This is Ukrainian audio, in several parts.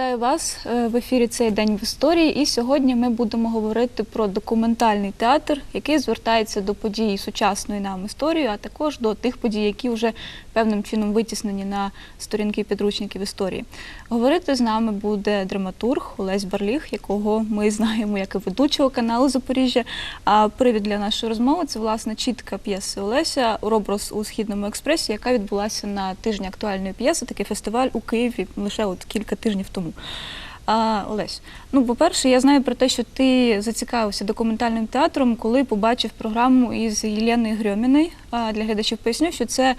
Вітаю вас Е, в ефірі цей день в історії. І сьогодні ми будемо говорити про документальний театр, який звертається до подій сучасної нам історії, а також до тих подій, які вже певним чином витіснені на сторінки підручників історії. Говорити з нами буде драматург Олесь Барліг, якого ми знаємо як і ведучого каналу Запоріжжя. А привід для нашої розмови це власне чітка п'єси Олеся Роброс у східному експресі, яка відбулася на тижні актуальної п'єси. Такий фестиваль у Києві лише от кілька тижнів тому. А, Олесь, ну по-перше, я знаю про те, що ти зацікавився документальним театром, коли побачив програму із Єленою Грьоміною. А, Для глядачів поясню, що це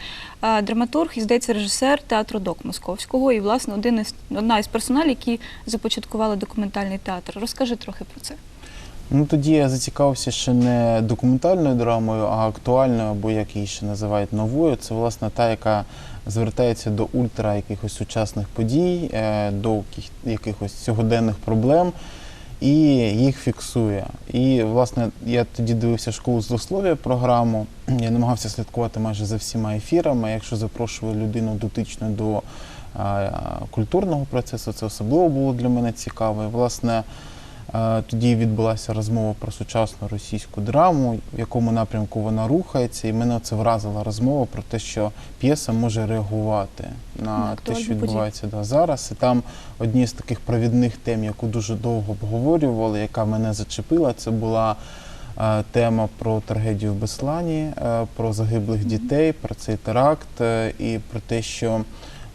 драматург і здається режисер театру Док Московського і, власне, один із одна із персоналів, які започаткували документальний театр. Розкажи трохи про це. Ну тоді я зацікавився ще не документальною драмою, а актуальною, або як її ще називають новою. Це власне та, яка звертається до ультра якихось сучасних подій, е, до якихось сьогоденних проблем і їх фіксує. І власне я тоді дивився школу злослов'я програму. Я намагався слідкувати майже за всіма ефірами. Якщо запрошували людину дотичну до культурного процесу, це особливо було для мене цікаво. І, власне, Е, Тоді відбулася розмова про сучасну російську драму, в якому напрямку вона рухається, і мене це вразила розмова про те, що п'єса може реагувати На на те, що відбувається да, зараз. І там одні з таких провідних тем, яку дуже довго обговорювали, яка мене зачепила, це була е, тема про трагедію в Беслані, е, про загиблих дітей, про цей теракт е, і про те, що.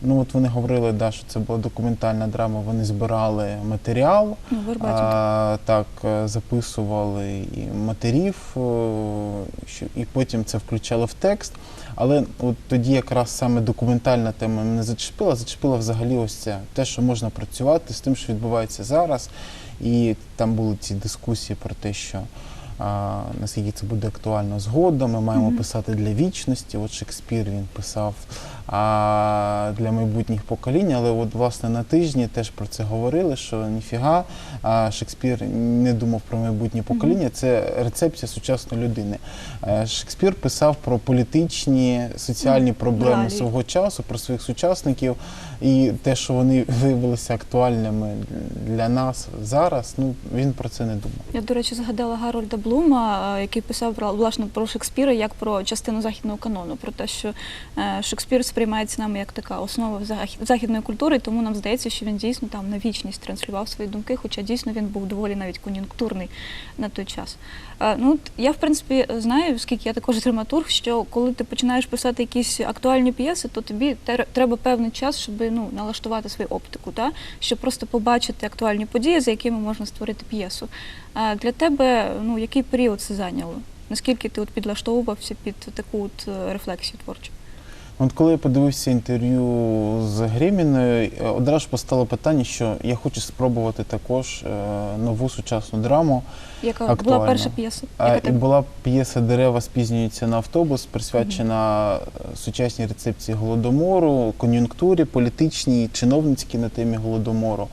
Ну, от вони говорили, да, що це була документальна драма. Вони збирали матеріал, Ну, а, так, е, записували і матерів, е, що- і потім це включали в текст. Але от тоді якраз саме документальна тема мене зачепила, зачепила взагалі ось це те, що можна працювати з тим, що відбувається зараз. І там були ці дискусії про те, що а, наскільки це буде актуально згодом, ми маємо Мгм. писати для вічності. От Шекспір він писав а, для майбутніх поколінь, але от власне на тижні теж про це говорили, що ніфіга, а Шекспір не думав про майбутнє покоління. Це рецепція сучасної людини. Е, Шекспір писав про політичні, соціальні проблеми реалії. свого часу, про своїх сучасників, і те, що вони виявилися актуальними для нас зараз, ну він про це не думав. Я, до речі, згадала Гарольда Блума, е, який писав про власне про Шекспіра як про частину західного канону, про те, що е, Шекспір сприймається нами як така основа західної культури, тому нам здається, що він дійсно там на вічність транслював свої думки, хоча дійсно він був доволі навіть кон'юнктурний на той час. Е, Ну, я, в принципі, знаю, оскільки я також драматург, що коли ти починаєш писати якісь актуальні п'єси, то тобі треба певний час, щоб ну, налаштувати свою оптику, да? щоб просто побачити актуальні події, за якими можна створити п'єсу. А для тебе ну, який період це зайняло? Наскільки ти от підлаштовувався під таку от е, рефлексію творчу? От коли я подивився інтерв'ю з Греміною, е, одразу постало питання, що я хочу спробувати також е, нову сучасну драму. Яка Актуально. була перша п'єса? Яка тебе... була п'єса Дерева спізнюються на автобус, присвячена е, сучасній рецепції голодомору, кон'юнктурі, політичній, чиновницькій на темі голодомору.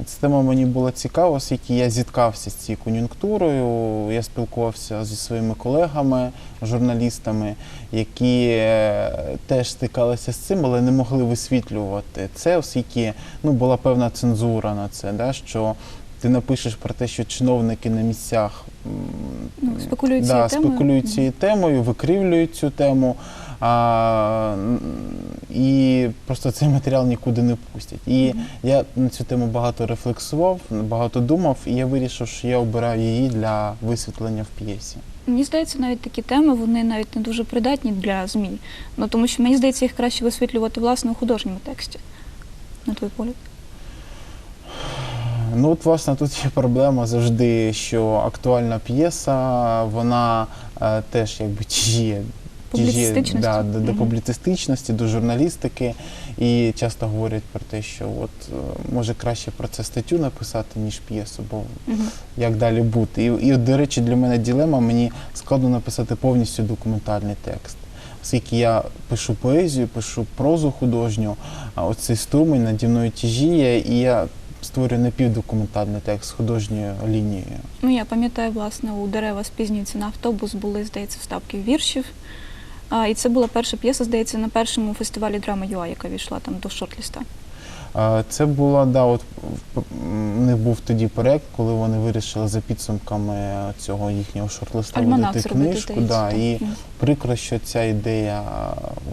І ця тема мені була цікава, оскільки я зіткався з цією кон'юнктурою. Я спілкувався зі своїми колегами, журналістами, які е, теж стикалися з цим, але не могли висвітлювати це, оскільки ну, була певна цензура на це, да, що ти напишеш про те, що чиновники на місцях Ну, спекулюють да, цією спекулюють цією темою, викривлюють цю тему. А, і просто цей матеріал нікуди не пустять. І Мгм. я на цю тему багато рефлексував, багато думав, і я вирішив, що я обираю її для висвітлення в п'єсі. Мені здається, навіть такі теми вони навіть не дуже придатні для ЗМІ. Ну тому що мені здається, їх краще висвітлювати власне у художньому тексті. На твій погляд. Ну, от, власне, тут є проблема завжди, що актуальна п'єса, вона е, теж якби тяжіє. Публіцистичності. Да, до, до публіцистичності, до журналістики. І часто говорять про те, що от е, може краще про це статтю написати, ніж п'єсу, бо як далі бути. І, і до речі, для мене ділема, мені складно написати повністю документальний текст. Оскільки я пишу поезію, пишу прозу художню, а оцей струмень наді мною тяжіє, і я створюю напівдокументальний текст з художньою лінією. Ну, я пам'ятаю, власне, у дерева спізнюються на автобус були, здається, вставки віршів. І це була перша п'єса, здається, на першому фестивалі драми ЮА, яка війшла там до шортліста. Це була, да, от них був тоді проект, коли вони вирішили за підсумками цього їхнього шорт-листа видати книжку. Да, і Мгм. прикро, що ця ідея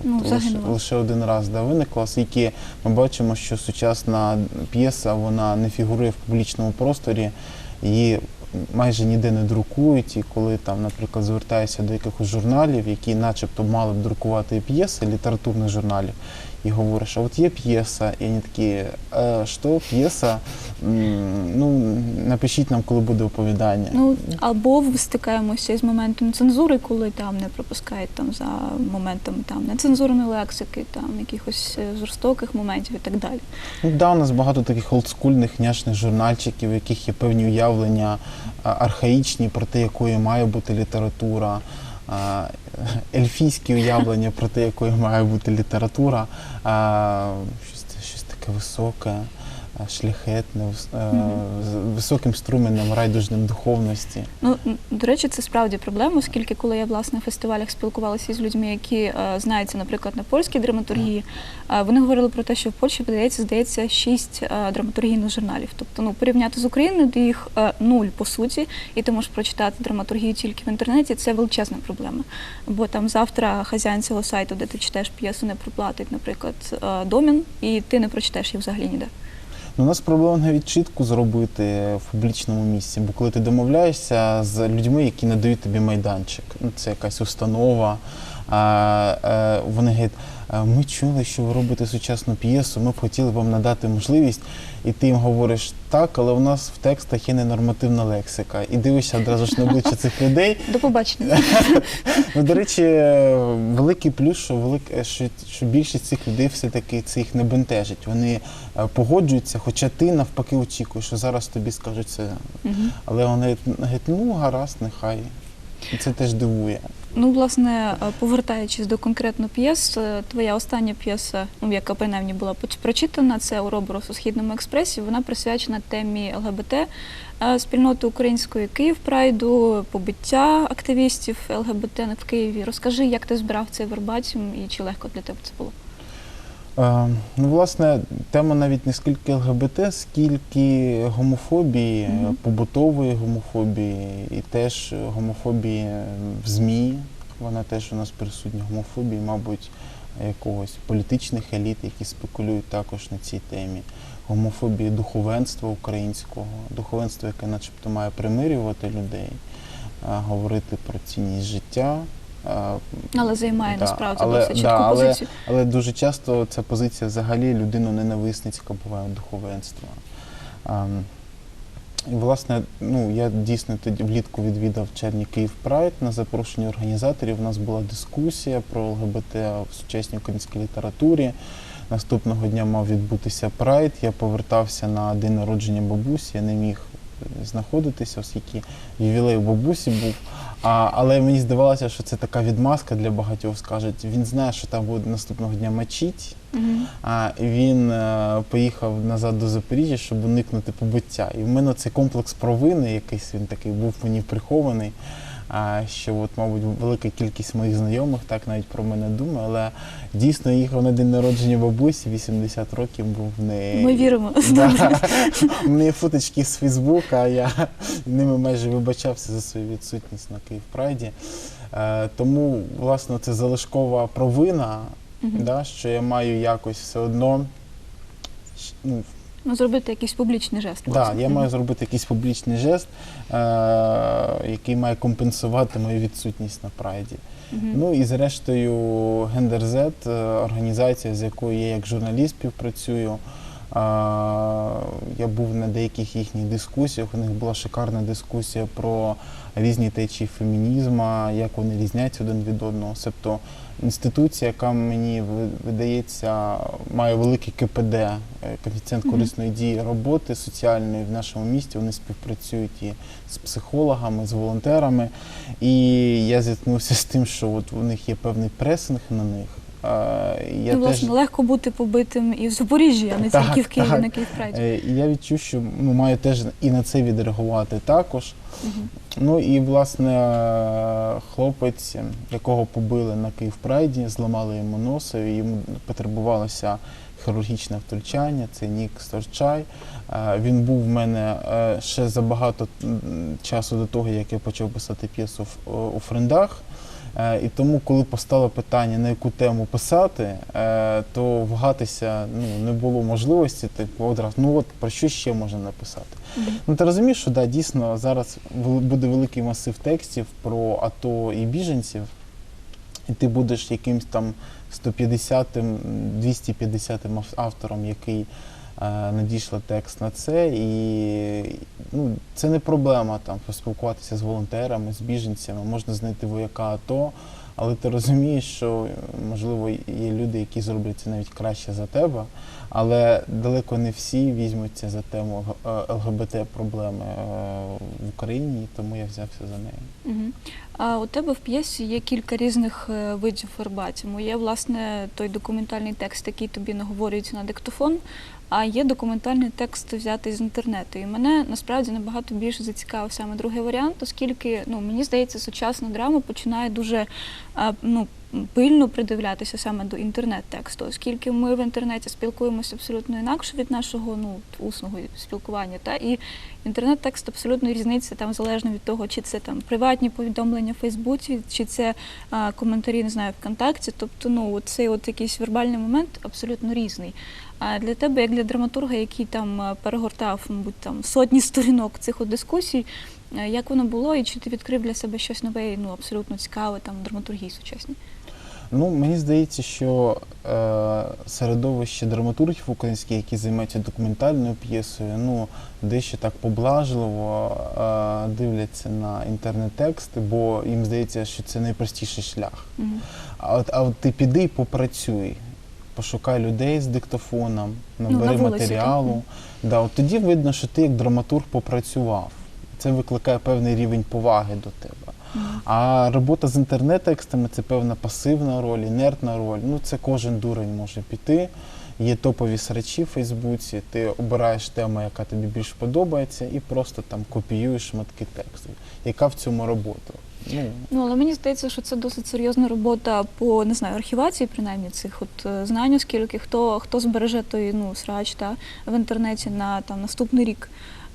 Ну, лише, лише один раз да, виникла, оскільки ми бачимо, що сучасна п'єса вона не фігурує в публічному просторі, її майже ніде не друкують. І коли там, наприклад, звертаєшся до якихось журналів, які начебто мали б друкувати п'єси, літературних журналів, і говориш, а от є п'єса, і вони такі, е, що п'єса? Ну, напишіть нам, коли буде оповідання. Ну або стикаємося із моментом цензури, коли там не пропускають там за моментами там нецензурної лексики, там якихось е, жорстоких моментів і так далі. Ну, да, у нас багато таких олдскульних няшних журнальчиків, в яких є певні уявлення архаїчні про те, якою має бути література, ельфійські уявлення про те, якою має бути література, щось, щось таке високе, шляхетне, е, з високим струменем райдужним духовності. Ну до речі, це справді проблема, оскільки коли я власне на фестивалях спілкувалася з людьми, які е, знаються, наприклад, на польській драматургії, е, вони говорили про те, що в Польщі подається, здається, шість е, драматургійних журналів. Тобто, ну порівняти з Україною, де їх нуль по суті, і ти можеш прочитати драматургію тільки в інтернеті. Це величезна проблема. Бо там завтра хазяїн цього сайту, де ти читаєш п'єсу, не проплатить, наприклад, домін, і ти не прочитаєш її взагалі ніде. Ну, у нас проблема навіть чітку зробити в публічному місці, бо коли ти домовляєшся з людьми, які надають тобі майданчик, ну це якась установа. Е, вони говорять, «А ми чули, що ви робите сучасну п'єсу, ми б хотіли вам надати можливість. І ти їм говориш так, але у нас в текстах є ненормативна лексика. І дивишся одразу ж на обличчя цих людей. До побачення. Ну, до речі, великий плюс, що, велик, що, що більшість цих людей все-таки це їх не бентежить. Вони е, погоджуються, хоча ти навпаки очікуєш, що зараз тобі скажуть це. Але вони говорять, ну гаразд, нехай. І це теж дивує. Ну, власне, е, повертаючись до конкретно п'єс, е, твоя остання п'єса, ну яка принаймні була прочитана, це Уроборос у східному експресі. Вона присвячена темі ЛГБТ е, спільноти української Київ Прайду, побиття активістів ЛГБТ в Києві. Розкажи, як ти збирав цей вербатім і чи легко для тебе це було? Е, ну, власне, тема навіть не скільки ЛГБТ, скільки гомофобії, Мгм. е, побутової гомофобії і теж гомофобії в ЗМІ. Вона теж у нас присутня гомофобії, мабуть, якогось політичних еліт, які спекулюють також на цій темі. Гомофобії духовенства українського, духовенство, яке начебто має примирювати людей, е, говорити про цінність життя. Але займає Да, насправді але- досить чітку да, але- позицію. але дуже часто ця позиція взагалі людино-ненависницька буває у духовенства. Ем, І, власне, ну, я дійсно тоді влітку відвідав Черні Київ Прайд на запрошення організаторів. У нас була дискусія про ЛГБТ в сучасній українській літературі. Наступного дня мав відбутися Прайд. Я повертався на день народження бабусі. Я не міг знаходитися, оскільки ювілей у бабусі був. А, але мені здавалося, що це така відмазка для багатьох. Скажуть, він знає, що там буде наступного дня мочить. Мгм. А він а, поїхав назад до Запоріжжя, щоб уникнути побиття. І в мене цей комплекс провини, якийсь він такий був мені прихований. А що, от, мабуть, велика кількість моїх знайомих так навіть про мене думає, але дійсно їхав на день народження бабусі, 80 років був в неї. Ми віримо. Да. У мене фоточки з Фейсбука, я ними майже вибачався за свою відсутність на Київ Прайді. Е, тому, власне, це залишкова провина, Мгм. да, що я маю якось все одно. Ну, Ну, зробити якийсь публічний жест. да, я маю зробити якийсь публічний жест, е, який має компенсувати мою відсутність на прайді. Мгм. Ну і зрештою Гендер Z, е, організація, з якою я як журналіст співпрацюю. а, Я був на деяких їхніх дискусіях. У них була шикарна дискусія про різні течії фемінізму, як вони різняться один від одного. Тобто інституція, яка мені видається, має великий КПД, е, коефіцієнт корисної дії роботи соціальної в нашому місті. Вони співпрацюють і з психологами, з волонтерами. І я зіткнувся з тим, що от у них є певний пресинг на них. Я ну, власне, легко бути побитим і в Запоріжжі, а не Так, тільки в Києві так. на Київпраді. Е, І я відчув, що ну, маю теж і на це відреагувати також. Мгм. Ну і власне е, хлопець, якого побили на Київпрайді, зламали йому носа, йому потребувалося хірургічне втручання. Це Нік Сторчай. Е, Він був в мене е, ще за багато часу до того, як я почав писати п'єсу в- у френдах. Е, І тому, коли постало питання, на яку тему писати, е, то вгатися ну, не було можливості. Типу, одразу, ну от про що ще можна написати? Мгм. Ну ти розумієш, що да, дійсно зараз буде великий масив текстів про АТО і біженців, і ти будеш якимсь там 150-м, 250-м автором, який надійшла текст на це. І ну, це не проблема там поспілкуватися з волонтерами, з біженцями, можна знайти вояка АТО. Але ти розумієш, що е, можливо є люди, які зроблять це навіть краще за тебе, але далеко не всі візьмуться за тему ЛГБТ проблеми е, в Україні, тому я взявся за неї. Мгм. А у тебе в п'єсі є кілька різних е, видів вербатіму. Є власне той документальний текст, який тобі наговорюється на диктофон, а є документальний текст взятий з інтернету. І мене насправді набагато більше зацікавив саме другий варіант, оскільки ну мені здається, сучасна драма починає дуже ну. Пильно придивлятися саме до інтернет-тексту, оскільки ми в інтернеті спілкуємося абсолютно інакше від нашого ну усного спілкування. Та і інтернет-текст абсолютно різниця там залежно від того, чи це там приватні повідомлення в Фейсбуці, чи це а, коментарі, не знаю, ВКонтакті. Тобто, ну цей от якийсь вербальний момент абсолютно різний. А для тебе, як для драматурга, який там е, перегортав, мабуть, там сотні сторінок цих от дискусій, е, як воно було, і чи ти відкрив для себе щось нове, ну абсолютно цікаве там драматургії сучасній? Ну, мені здається, що е, середовище драматургів українських, які займаються документальною п'єсою, ну, дещо так поблажливо е, дивляться на інтернет-тексти, бо їм здається, що це найпростіший шлях. Мгм. А от, а от ти піди і попрацюй, пошукай людей з диктофоном, набери Ну, на матеріалу. Да, от тоді видно, що ти як драматург попрацював. Це викликає певний рівень поваги до тебе. А робота з інтернет-текстами це певна пасивна роль, інертна роль. Ну це кожен дурень може піти. Є топові срачі в Фейсбуці, ти обираєш тему, яка тобі більш подобається, і просто там копіюєш шматки тексту. Яка в цьому робота? Ну, Ну, але мені здається, що це досить серйозна робота по не знаю, архівації, принаймні цих от е, знань, оскільки хто, хто збереже той ну, срач та, в інтернеті на там, наступний рік.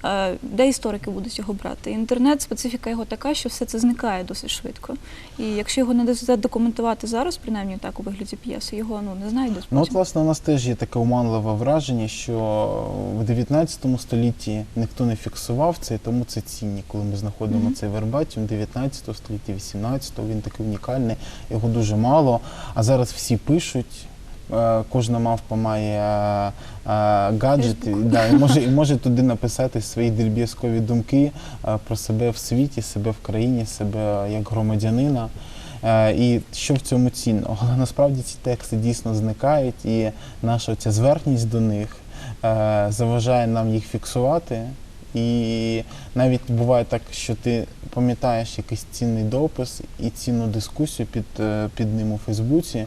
Е, Де історики будуть його брати? Інтернет, специфіка його така, що все це зникає досить швидко. І якщо його не задокументувати зараз, принаймні так у вигляді п'єси, його ну не знайдуть. Ну, от, власне, у нас теж є таке оманливе враження, що в 19 столітті ніхто не фіксував це, і тому це цінні, коли ми знаходимо Мгм. цей вербатім 19 столітті, 18 він такий унікальний, його дуже мало. А зараз всі пишуть. Е, Кожна мавпа має е, е, гаджет, і, да, і може, і може туди написати свої дріб'язкові думки про себе в світі, себе в країні, себе як громадянина. І що в цьому цінно? Але насправді ці тексти дійсно зникають, і наша ця зверхність до них заважає нам їх фіксувати. І навіть буває так, що ти пам'ятаєш якийсь цінний допис і цінну дискусію під, під ним у Фейсбуці,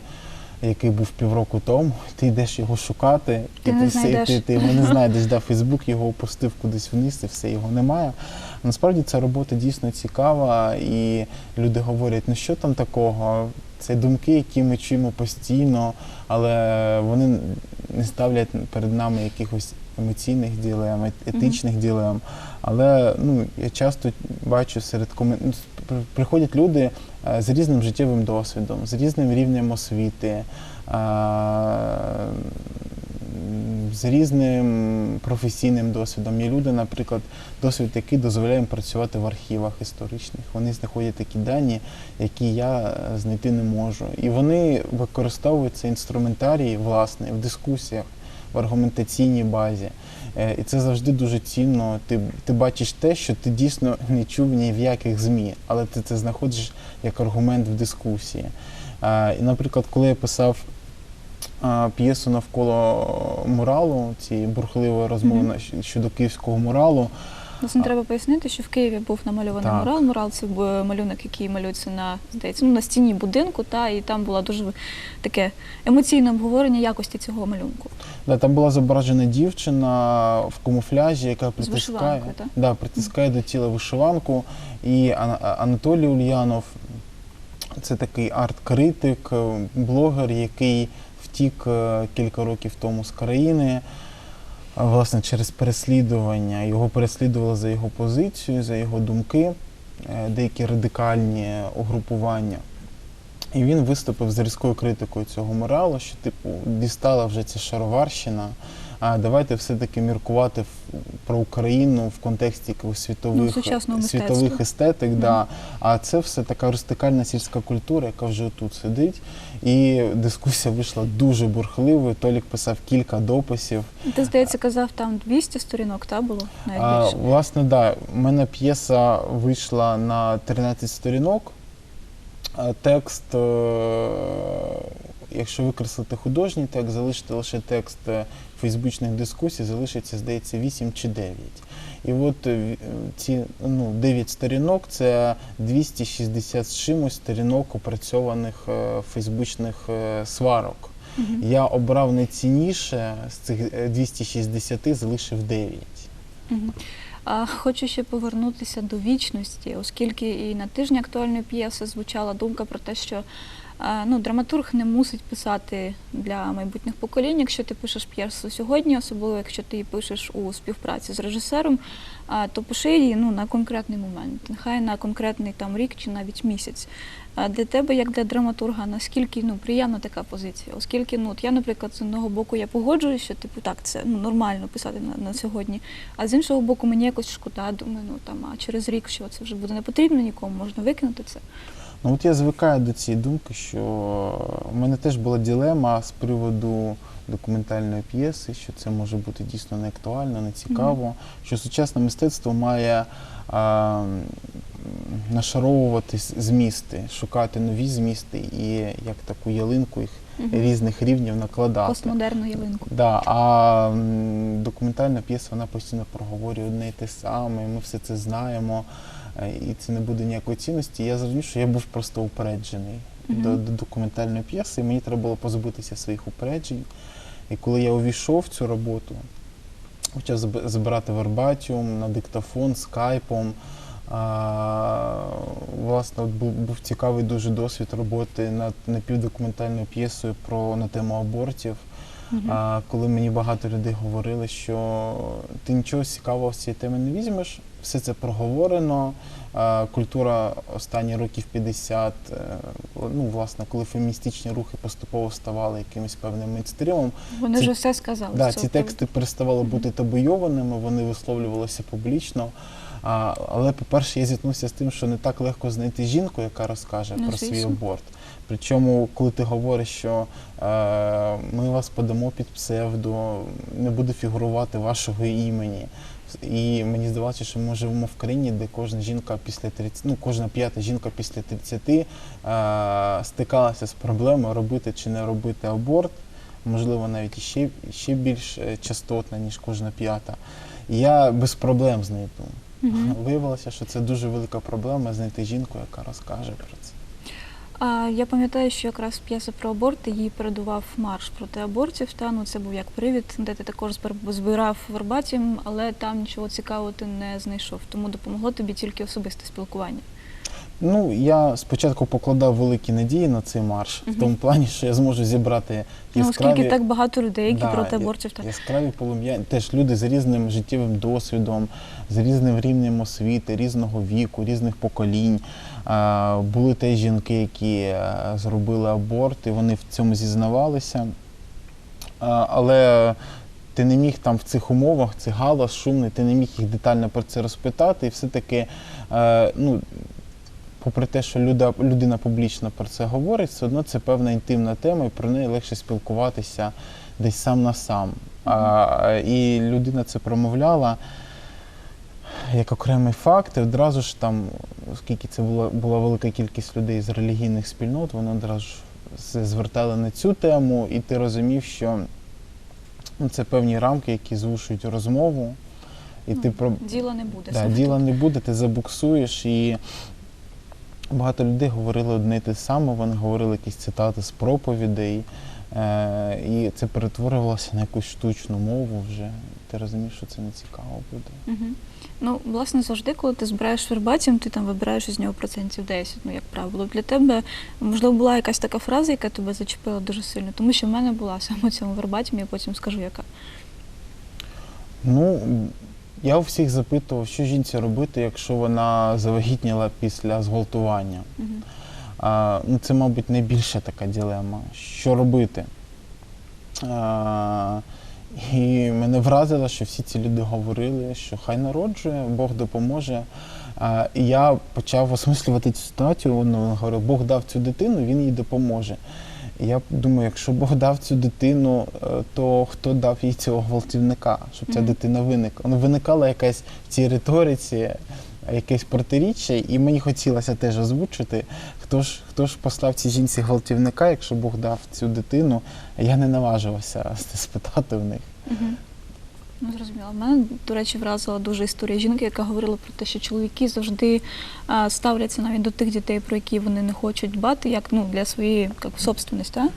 який був півроку тому. Ти йдеш його шукати, Ти і не все- знайдеш. ти, ти його не знайдеш, да, Фейсбук його опустив кудись вниз, і все його немає. Насправді ця робота дійсно цікава, і люди говорять, ну що там такого? Це думки, які ми чуємо постійно, але вони не ставлять перед нами якихось емоційних ділем, ет- етичних ділем. Але ну, я часто бачу серед коментарів, приходять люди з різним життєвим досвідом, з різним рівнем освіти. е, З різним професійним досвідом. Є люди, наприклад, досвід, який дозволяє працювати в архівах історичних. Вони знаходять такі дані, які я е, знайти не можу. І вони використовують цей інструментарій власний в дискусіях, в аргументаційній базі. Е, І це завжди дуже цінно. Ти, ти бачиш те, що ти дійсно не чув ні в яких ЗМІ, але ти це знаходиш як аргумент в дискусії. Е, І, наприклад, коли я писав п'єсу навколо муралу, цієї бурхливої розмови mm -hmm. щодо київського муралу. Власне, треба пояснити, що в Києві був намальований Так. мурал. Мурал це малюнок, який малюється на здається, ну, на стіні будинку, та і там було дуже таке емоційне обговорення якості цього малюнку. Да, там була зображена дівчина в камуфляжі, яка притискає, да, притискає до тіла вишиванку. І Анатолій Ульянов це такий арт-критик, е, блогер, який втік е, кілька років тому з країни. Власне, через переслідування. Його переслідували за його позицію, за його думки, е, деякі радикальні угрупування. І він виступив з різкою критикою цього моралу, що, типу, дістала вже ця шароварщина. А давайте все-таки міркувати в- про Україну в контексті якихось світових, Ну, світових естетик. Мгм. Да. А це все така рустикальна сільська культура, яка вже тут сидить. І дискусія вийшла дуже бурхливою. Толік писав кілька дописів. Ти, здається, казав, там 200 сторінок, та було навіть А, власне, да, у мене п'єса вийшла на 13 сторінок. Текст, е, якщо викреслити художній текст, залишити лише текст е, фейсбучних дискусій, залишиться, здається, 8 чи 9. І от е, ці ну, 9 сторінок це 260 з чимось сторінок опрацьованих е, фейсбучних е, сварок. Мгм. Я обрав найцінніше з цих е, 260, залишив 9. Мгм. А хочу ще повернутися до вічності, оскільки і на тижні актуальної п'єси звучала думка про те, що ну, драматург не мусить писати для майбутніх поколінь. Якщо ти пишеш п'єсу сьогодні, особливо якщо ти її пишеш у співпраці з режисером, то пиши її ну, на конкретний момент, нехай на конкретний там рік чи навіть місяць. Для тебе, як для драматурга, наскільки ну, приємна така позиція? Оскільки ну, от я, наприклад, з одного боку я погоджуюся, що типу так, це ну, нормально писати на, на сьогодні. А з іншого боку, мені якось шкода, думаю, ну там, а через рік що це вже буде не потрібно нікому, можна викинути це. Ну от я звикаю до цієї думки, що в мене теж була дилема з приводу документальної п'єси, що це може бути дійсно не актуально, не цікаво, що сучасне мистецтво має а, нашаровувати змісти, шукати нові змісти і як таку ялинку їх різних рівнів накладати. Постмодерну ялинку. Да, а документальна п'єса вона постійно проговорює одне і те саме, ми все це знаємо, і це не буде ніякої цінності. Я зрозумів, що я був просто упереджений Мгм. до, до документальної п'єси, і мені треба було позбутися своїх упереджень. І коли я увійшов в цю роботу, почав зб- збирати вербатіум на диктофон, скайпом. А, власне, от був, був цікавий дуже досвід роботи над напівдокументальною п'єсою про на тему абортів. А коли мені багато людей говорили, що ти нічого цікавого з цієї теми не візьмеш, все це проговорено. Культура останні років 50, е, ну, власне, коли феміністичні рухи поступово ставали якимось певним мейнстрімом, Вони ці- вже все сказали. Да, ці тексти переставали бути табуйованими, вони висловлювалися публічно. А, але, по-перше, я зіткнувся з тим, що не так легко знайти жінку, яка розкаже Ну, про свій аборт. Причому, коли ти говориш, що е, ми вас подамо під псевдо, не буде фігурувати вашого імені. І мені здавалося, що ми живемо в країні, де кожна жінка після 30, ну кожна п'ята жінка після 30 е, стикалася з проблемою робити чи не робити аборт, можливо, навіть іще, ще більш е, частотна, ніж кожна п'ята. Я без проблем знайду. Мгм. Виявилося, що це дуже велика проблема знайти жінку, яка розкаже про це. А я пам'ятаю, що якраз п'єса про аборти її передував марш проти абортів. Та ну це був як привід, де ти також збир- збирав вербатім, але там нічого цікавого ти не знайшов. Тому допомогло тобі тільки особисте спілкування. Ну, я спочатку покладав великі надії на цей марш, в тому плані, що я зможу зібрати Ну, оскільки так багато людей, які Да, проти абортів, так яскраві полум'я, теж люди з різним життєвим досвідом, з різним рівнем освіти, різного віку, різних поколінь. А, були теж жінки, які е, зробили аборт, і вони в цьому зізнавалися. А, але ти не міг там в цих умовах, цей галас шумний, ти не міг їх детально про це розпитати, і все-таки, е, ну, попри те, що люда, людина публічно про це говорить, все одно це певна інтимна тема, і про неї легше спілкуватися десь сам на сам. А, і людина це промовляла як окремий факт, і одразу ж там, оскільки це була, була велика кількість людей з релігійних спільнот, вони одразу ж звертали на цю тему, і ти розумів, що ну, це певні рамки, які звушують розмову. і ти про Діла не буде. да, діла не буде, ти забуксуєш і. Багато людей говорили одне й те саме, вони говорили якісь цитати з проповідей, е, і це перетворювалося на якусь штучну мову вже. Ти розумієш, що це не цікаво буде. Мгм. Ну, власне, завжди, коли ти збираєш вербатім, ти там вибираєш із нього процентів 10, ну, як правило. Для тебе, можливо, була якась така фраза, яка тебе зачепила дуже сильно, тому що в мене була саме в цьому вербатімі, я потім скажу, яка. Ну, я у всіх запитував, що жінці робити, якщо вона завагітніла після зґвалтування. А, ну, це, мабуть, найбільша така дилема. Що робити? А, і мене вразило, що всі ці люди говорили, що хай народжує, Бог допоможе. А, і я почав осмислювати цю ситуацію. Ну, говорив, Бог дав цю дитину, він їй допоможе. Я думаю, якщо Бог дав цю дитину, е, то хто дав їй цього гвалтівника, щоб ця Мгм. дитина виникла? Ну, виникала якась в цій риториці якесь протиріччя, і мені хотілося теж озвучити, хто ж, хто ж послав цій жінці гвалтівника, якщо Бог дав цю дитину, я не наважувався спитати в них. Мгм. Ну, зрозуміло. Мене, до речі, вразила дуже історія жінки, яка говорила про те, що чоловіки завжди а, ставляться навіть до тих дітей, про які вони не хочуть дбати, як ну, для своєї як, собственності. Та?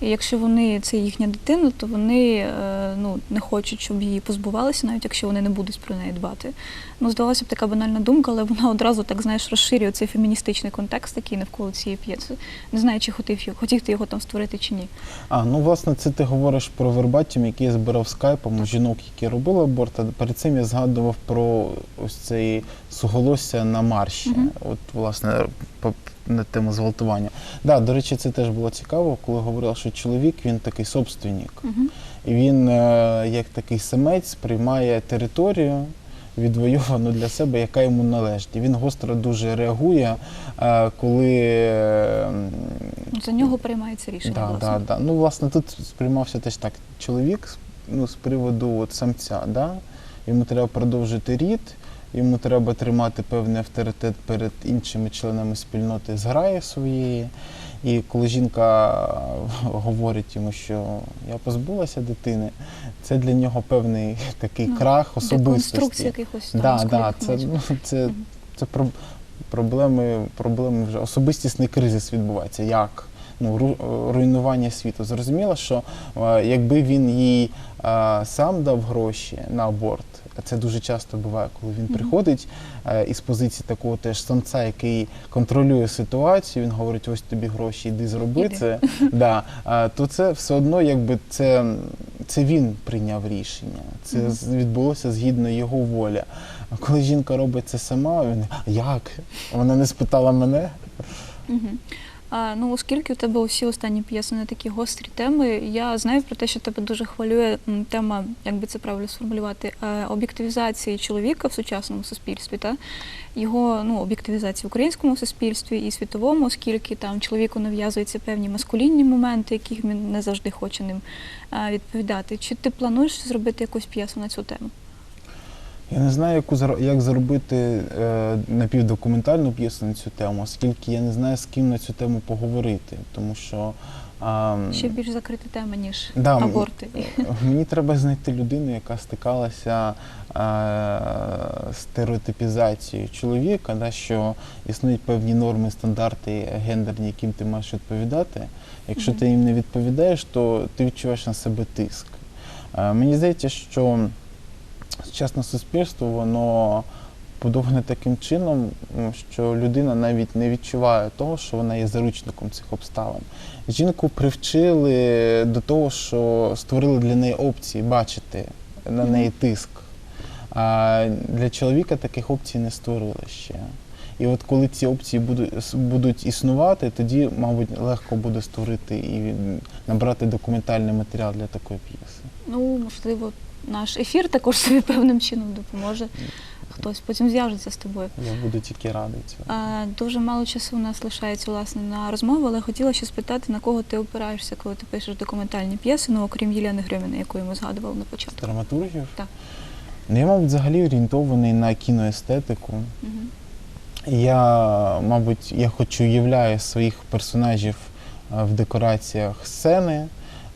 І якщо вони це їхня дитина, то вони е, ну, не хочуть, щоб її позбувалися, навіть якщо вони не будуть про неї дбати. Ну, здавалося б, така банальна думка, але вона одразу так знаєш розширює цей феміністичний контекст, який навколо цієї п'єси. Не знаю, чи хотів, хотів ти його там створити чи ні. А, ну власне, це ти говориш про вербатім, який я збирав скайпом жінок, які робили аборт. А перед цим я згадував про ось цей суголосся на марші. Мгм. От, власне, по- на тему зґвалтування. Да, до речі, це теж було цікаво, коли говорила, що чоловік він такий собственник. Угу. І він, е, як такий самець, сприймає територію. Відвоювану для себе, яка йому належить. І він гостро дуже реагує, е, коли е, м, За нього приймається рішення. Да, власне. да, да. Ну, власне, тут сприймався теж так чоловік ну, з приводу от, самця. Да? Йому треба продовжити рід, йому треба тримати певний авторитет перед іншими членами спільноти зграї своєї. І коли жінка говорить йому, що я позбулася дитини, це для нього певний такий Ну, крах Деконструкція особистості. якихось там Да, да, це, ну, це, це проблеми, проблеми вже особистісний кризис відбувається. Як? Ну, руйнування світу. Зрозуміло, що е, якби він їй е, сам дав гроші на аборт, а це дуже часто буває, коли він приходить е, із позиції такого теж самця, який контролює ситуацію, він говорить, ось тобі гроші, йди зроби Іди. це. Да, то це все одно, якби це, це він прийняв рішення. Це відбулося згідно його волі. А коли жінка робить це сама, він як? Вона не спитала мене. А, ну, оскільки у тебе усі останні п'єси на такі гострі теми, я знаю про те, що тебе дуже хвилює тема, як би це правильно сформулювати, е, об'єктивізації чоловіка в сучасному суспільстві, та його ну, об'єктивізації в українському суспільстві і світовому, оскільки там чоловіку нав'язуються певні маскулінні моменти, яких він не завжди хоче ним е, відповідати. Чи ти плануєш зробити якусь п'єсу на цю тему? Я не знаю, яку як зробити е, напівдокументальну п'єсу на цю тему, оскільки я не знаю, з ким на цю тему поговорити. Тому що а, Ще більш закрита тема, ніж Да, аборти. мені треба знайти людину, яка стикалася е, з стереотипізацією чоловіка, да, що існують певні норми, стандарти гендерні, яким ти маєш відповідати. Якщо ти їм не відповідаєш, то ти відчуваєш на себе тиск. Е, мені здається, що сучасне суспільство, воно побудоване таким чином, що людина навіть не відчуває того, що вона є заручником цих обставин. Жінку привчили до того, що створили для неї опції бачити на неї тиск. А для чоловіка таких опцій не створили ще. І от коли ці опції будуть, будуть існувати, тоді, мабуть, легко буде створити і набрати документальний матеріал для такої п'єси. Ну, можливо, наш ефір також собі певним чином допоможе. Хтось потім зв'яжеться з тобою. Я буду тільки радий цього. А, дуже мало часу у нас лишається власне на розмову, але хотіла ще спитати, на кого ти опираєшся, коли ти пишеш документальні п'єси, ну окрім Єлени Грьоміної, якої ми згадували на початку. Драматургів? Так. Ну, я, мабуть, взагалі орієнтований на кіноестетику. Мгм. Я, мабуть, я хоч уявляю своїх персонажів е, в декораціях сцени,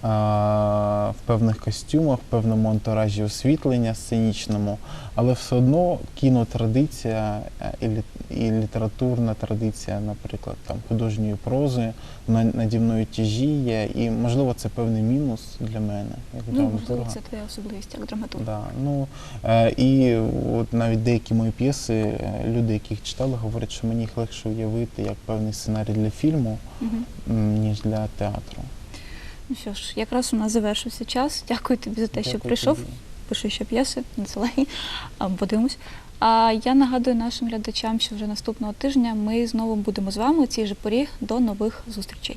в певних костюмах, в певному антуражі освітлення сценічному, але все одно кінотрадиція е, і, лі- і літературна традиція, наприклад, там художньої прози на, наді мною тяжіє, і можливо це певний мінус для мене, як Ну, можливо, це твоя особливість як драматурга. Да, ну, е, і от навіть деякі мої п'єси, е, люди, які їх читали, говорять, що мені їх легше уявити як певний сценарій для фільму, м, ніж для театру. Ну що ж, якраз у нас завершився час. Дякую тобі за те, що Дякую прийшов. тобі. Пиши ще п'єси, надсилай, а, подивимось. А я нагадую нашим глядачам, що вже наступного тижня ми знову будемо з вами у цій же порі. До нових зустрічей.